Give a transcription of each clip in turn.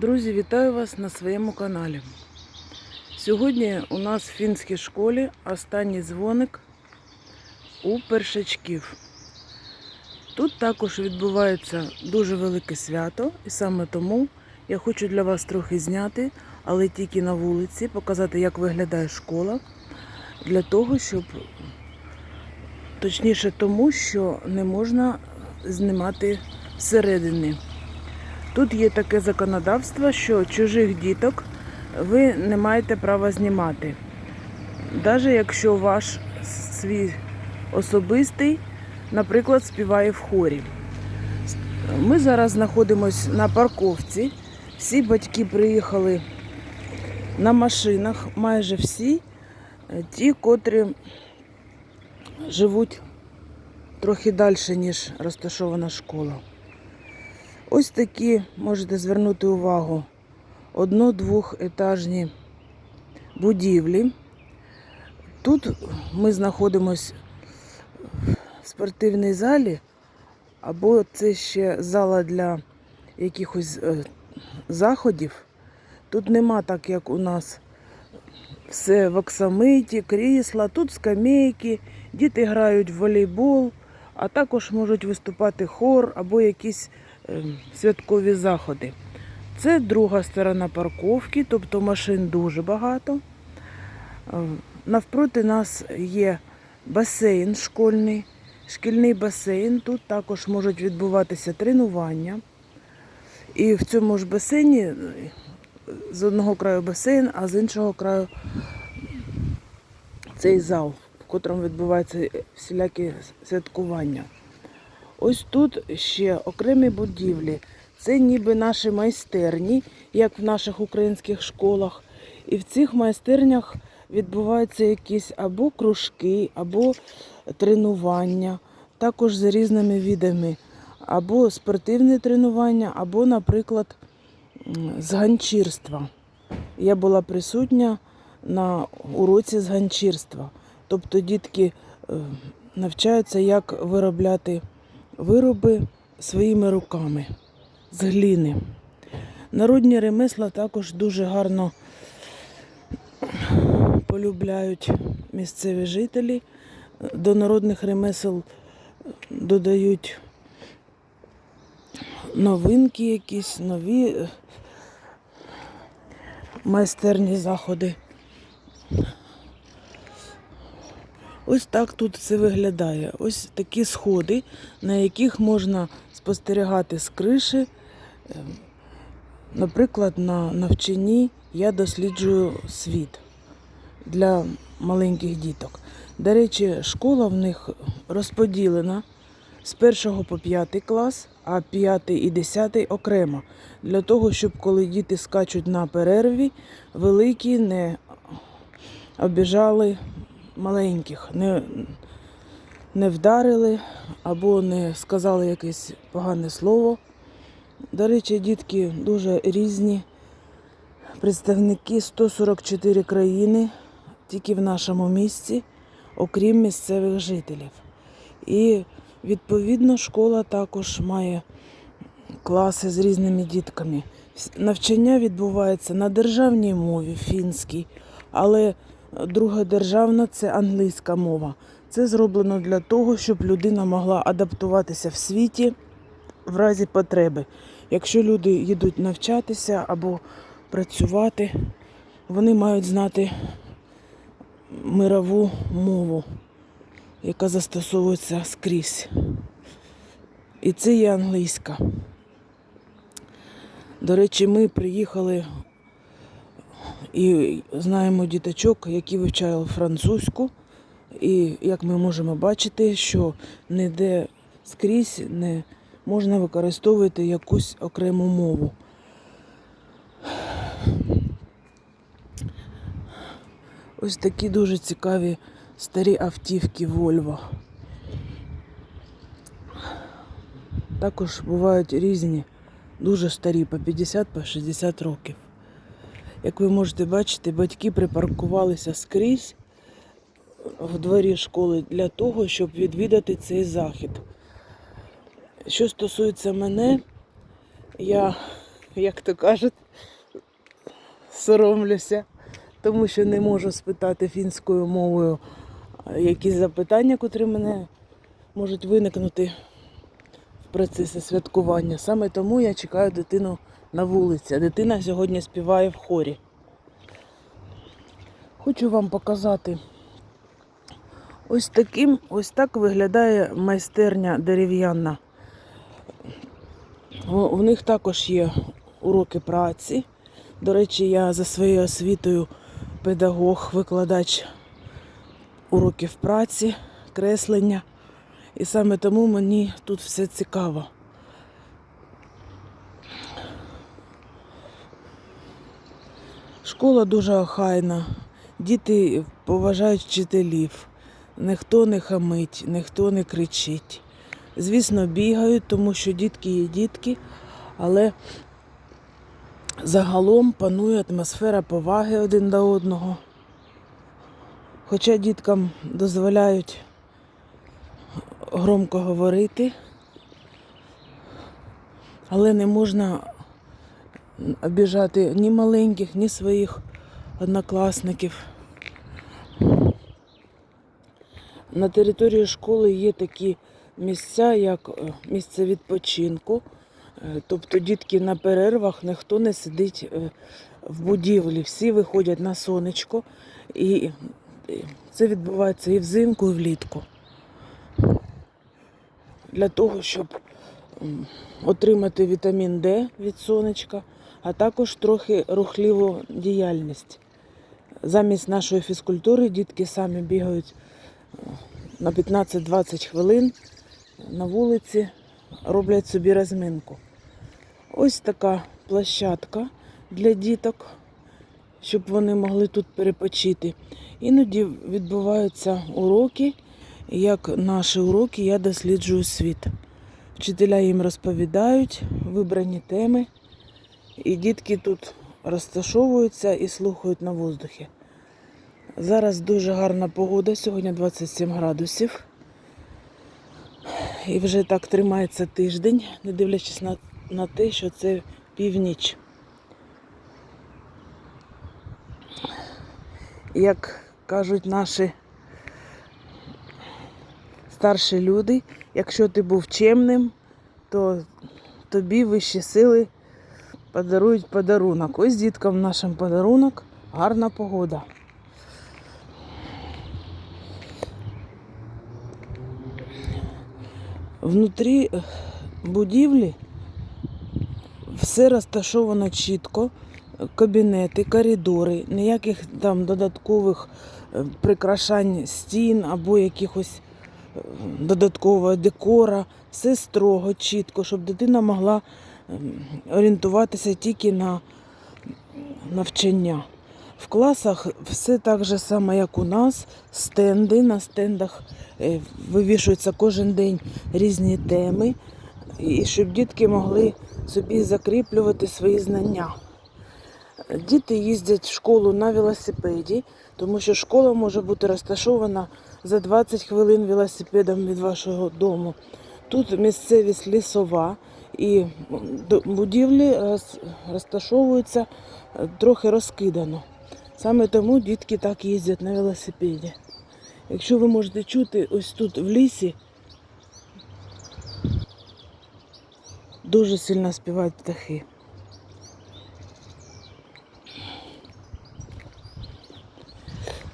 Друзі, вітаю вас на своєму каналі. Сьогодні у нас в фінській школі останній дзвоник у першачків. Тут також відбувається дуже велике свято, і саме тому я хочу для вас трохи зняти, але тільки на вулиці, показати, як виглядає школа, для того, щоб точніше тому, що не можна знімати всередині. Тут є таке законодавство, що чужих діток ви не маєте права знімати. Навіть якщо ваш свій особистий, наприклад, співає в хорі. Ми зараз знаходимося на парковці. Всі батьки приїхали на машинах, майже всі, е, ті, котрі живуть трохи далі, ніж розташована школа. Ось такі можете звернути увагу одно-двохетажні будівлі. Тут ми знаходимося в спортивній залі, або це ще зала для якихось е, заходів. Тут нема так, як у нас все в оксамиті, крісла, тут скамейки, діти грають в волейбол, а також можуть виступати хор або якісь святкові заходи. Це друга сторона парковки, тобто машин дуже багато. Е, Навпроти нас є басейн школьний, шкільний басейн. Тут також можуть відбуватися тренування. І в цьому ж басейні е, з одного краю басейн, а з іншого краю цей зал, в котрому відбуваються всілякі святкування. Ось тут ще окремі будівлі. Це ніби наші майстерні, як в наших українських школах. І в цих майстернях відбуваються якісь або кружки, або тренування, також з різними видами, або спортивне тренування, або, наприклад, з ганчірства. Я була присутня на уроці з ганчірства. Тобто дітки е, навчаються, як виробляти вироби своїми руками з гліни. Народні ремесла також дуже гарно полюбляють місцеві жителі. До народних ремесел додають новинки якісь, нові майстерні заходи. Ось так тут все виглядає. Ось такі сходи, на яких можна спостерігати з криші. Е, Наприклад, на навчанні я досліджую світ для маленьких діток. До речі, школа в них розподілена з 1 по 5 клас, а 5 і 10 окремо. Для того, щоб коли діти скачуть на перерві, великі не обіжали маленьких, не, не вдарили або не сказали якесь погане слово. До речі, дітки дуже різні. Представники 144 країни тільки в нашому місті, окрім місцевих жителів. І відповідно школа також має класи з різними дітками. Навчання відбувається на державній мові фінській, але друга державна це англійська мова. Це зроблено для того, щоб людина могла адаптуватися в світі в разі потреби. Якщо люди їдуть навчатися або працювати, вони мають знати мирову мову, яка застосовується скрізь. І це є англійська. До речі, ми приїхали і знаємо діточок, які вивчали французьку. І як ми можемо бачити, що ніде скрізь не можна використовувати якусь окрему мову. Ось такі дуже цікаві старі автівки Volvo. Також бувають різні, дуже старі, по 50 по 60 років. Як ви можете бачити, батьки припаркувалися скрізь в дворі школи для того, щоб відвідати цей захід. Що стосується мене, я як то кажуть, соромлюся, тому що не можу спитати фінською мовою якісь запитання, котрі мене можуть виникнути в процесі святкування. Саме тому я чекаю дитину на вулиці. Дитина сьогодні співає в хорі. Хочу вам показати. Ось таким, ось так виглядає майстерня дерев'яна. У них також є уроки праці. До речі, я за своєю освітою педагог, викладач уроків праці, креслення. І саме тому мені тут все цікаво. Школа дуже охайна, діти поважають вчителів, ніхто не хамить, ніхто не кричить. Звісно, бігають, тому що дітки є дітки, але загалом панує атмосфера поваги один до одного. Хоча діткам дозволяють громко говорити, але не можна обіжати ні маленьких, ні своїх однокласників. На території школи є такі місця, як е, місце відпочинку. Е, Тобто дітки на перервах, ніхто не сидить е, в будівлі, всі виходять на сонечко. І це відбувається і взимку, і влітку. Для того, щоб отримати вітамін Д від сонечка, а також трохи рухливу діяльність. Замість нашої фізкультури дітки самі бігають е, на 15-20 хвилин на вулиці, роблять собі розминку. Ось така площадка для діток, щоб вони могли тут перепочити. Іноді відбуваються уроки. Як наші уроки, я досліджую світ. Вчителя їм розповідають вибрані теми, і дітки тут розташовуються і слухають на воздухі. Зараз дуже гарна погода, сьогодні 27 градусів. І вже так тримається тиждень, не дивлячись на, на те, що це північ. Як кажуть наші старші люди, якщо ти був чемним, то тобі вищі сили подарують подарунок. Ось діткам нашим подарунок гарна погода. Внутрі е, будівлі все розташовано чітко, кабінети, коридори, ніяких там додаткових е, прикрашань стін або якихось е, додаткового декора. Все строго, чітко, щоб дитина могла орієнтуватися тільки на навчання. В класах все так же само, як у нас, стенди. На стендах е, вивішуються кожен день різні теми, і щоб дітки могли собі закріплювати свої знання. Діти їздять в школу на велосипеді, тому що школа може бути розташована за 20 хвилин велосипедом від вашого дому. Тут місцевість лісова і будівлі розташовуються е, трохи розкидано. Саме тому дітки так їздять на велосипеді. Якщо ви можете чути, ось тут в лісі дуже сильно співають птахи.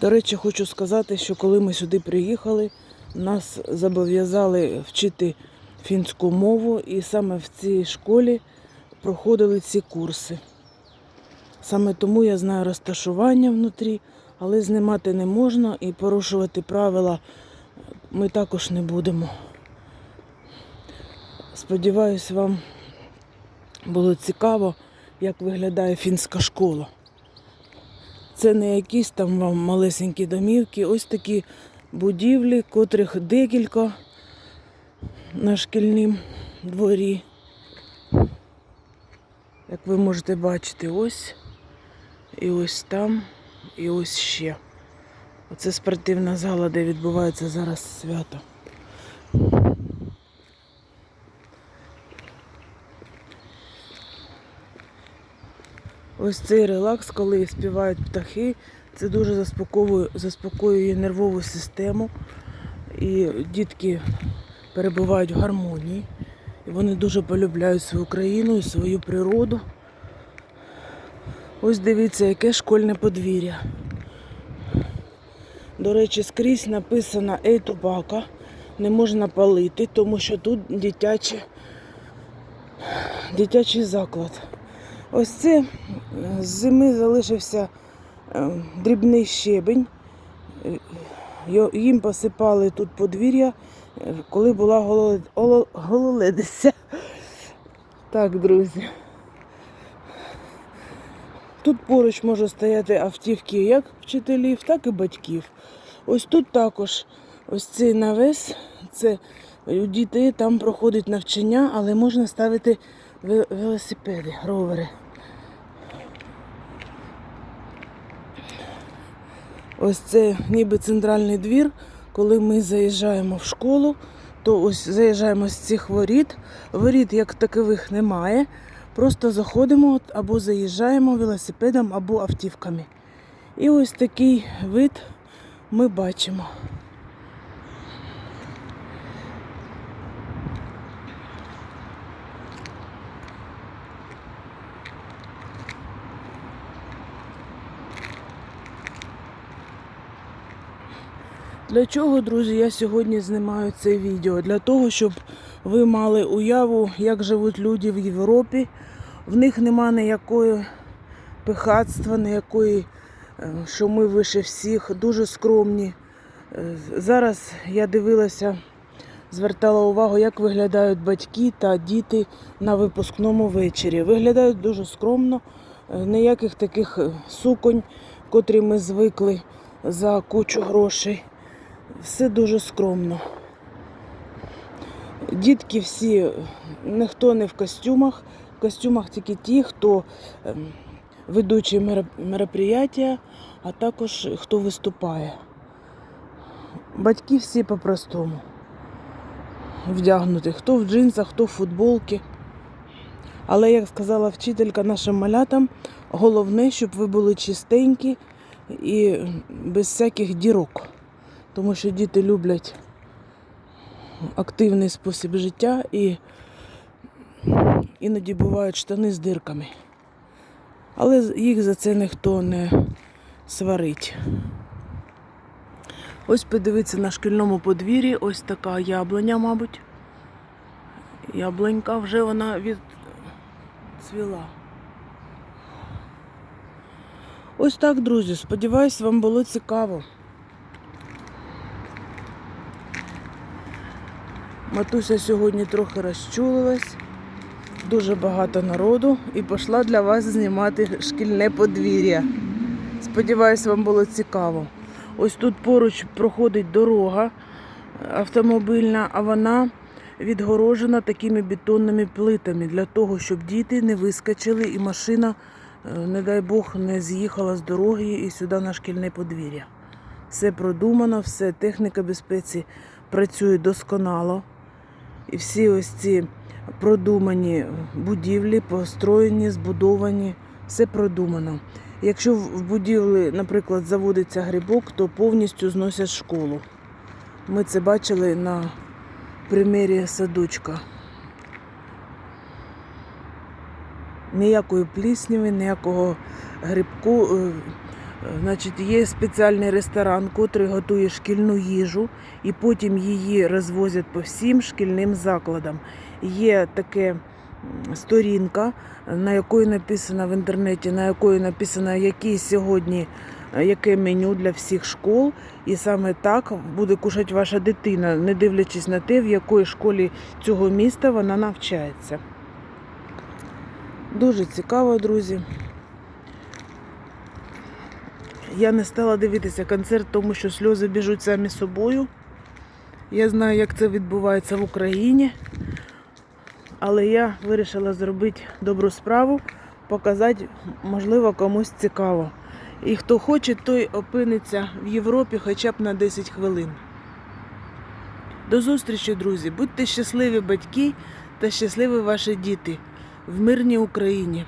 До речі, хочу сказати, що коли ми сюди приїхали, нас зобов'язали вчити фінську мову, і саме в цій школі проходили ці курси. Саме тому я знаю розташування внутрі, але знімати не можна і порушувати правила ми також не будемо. Сподіваюсь, вам було цікаво, як виглядає фінська школа. Це не якісь там вам малесенькі домівки, ось такі будівлі, котрих декілька на шкільнім дворі. Як ви можете бачити, ось і ось там, і ось ще. Оце спортивна зала, де відбувається зараз свято. Ось цей релакс, коли співають птахи, це дуже заспокоює, заспокоює нервову систему. І дітки перебувають в гармонії. І вони дуже полюбляють свою країну і свою природу. Ось дивіться, яке школьне подвір'я. До речі, скрізь написано Ей тубака, не можна палити, тому що тут дитячі, дитячий заклад. Ось це е, з зими залишився е, дрібний щебень. Е, Їм посипали тут подвір'я, коли була гололед- гололедиця. Так, друзі. Тут поруч можуть стояти автівки як вчителів, так і батьків. Ось тут також ось цей навес, це у дітей там проходить навчання, але можна ставити велосипеди, ровери. Ось це ніби центральний двір. Коли ми заїжджаємо в школу, то ось заїжджаємо з цих воріт. Воріт як такових немає. Просто заходимо або заїжджаємо велосипедом, або автівками. І ось такий вид ми бачимо. Для чого, друзі, я сьогодні знімаю це відео? Для того, щоб ви мали уяву, як живуть люди в Європі. В них нема ніякої пихатства, ніякої, е, що ми вище всіх, дуже скромні. Е, Зараз я дивилася, звертала увагу, як виглядають батьки та діти на випускному вечорі. Виглядають дуже скромно, е, ніяких таких суконь, котрі ми звикли за кучу грошей. Все дуже скромно. Дітки всі, ніхто не в костюмах. В костюмах тільки ті, хто ем, ведучі меро- мероприятия, а також хто виступає. Батьки всі по-простому вдягнуті. Хто в джинсах, хто в футболці. Але, як сказала вчителька нашим малятам, головне, щоб ви були чистенькі і без всяких дірок. Тому що діти люблять активний спосіб життя і іноді бувають штани з дирками. Але їх за це ніхто не сварить. Ось подивіться на шкільному подвір'ї, ось така яблуня, мабуть. Яблунька вже вона відцвіла. Ось так, друзі. Сподіваюсь, вам було цікаво. Матуся сьогодні трохи розчулилась, дуже багато народу і пішла для вас знімати шкільне подвір'я. Сподіваюсь, вам було цікаво. Ось тут поруч проходить дорога автомобільна, а вона відгорожена такими бетонними плитами для того, щоб діти не вискочили і машина, е, не дай Бог, не з'їхала з дороги і сюди на шкільне подвір'я. Все продумано, все техніка безпеці працює досконало. І всі ось ці продумані будівлі, построєні, збудовані, все продумано. Якщо в будівлі, наприклад, заводиться грибок, то повністю зносять школу. Ми це бачили на примірі садочка. Ніякої плісняви, ніякого грибку. Значить, є спеціальний ресторан, котрий готує шкільну їжу, і потім її розвозять по всім шкільним закладам. Є таке сторінка, на якої написано в інтернеті, на якої написано, який сьогодні е, яке меню для всіх школ, і саме так буде кушати ваша дитина, не дивлячись на те, в якої школі цього міста вона навчається. Дуже цікаво, друзі. Я не стала дивитися концерт, тому що сльози біжуть самі собою. Я знаю, як це відбувається в Україні. Але я вирішила зробити добру справу, показати, можливо, комусь цікаво. І хто хоче, той опиниться в Європі хоча б на 10 хвилин. До зустрічі, друзі! Будьте щасливі батьки та щасливі ваші діти в мирній Україні.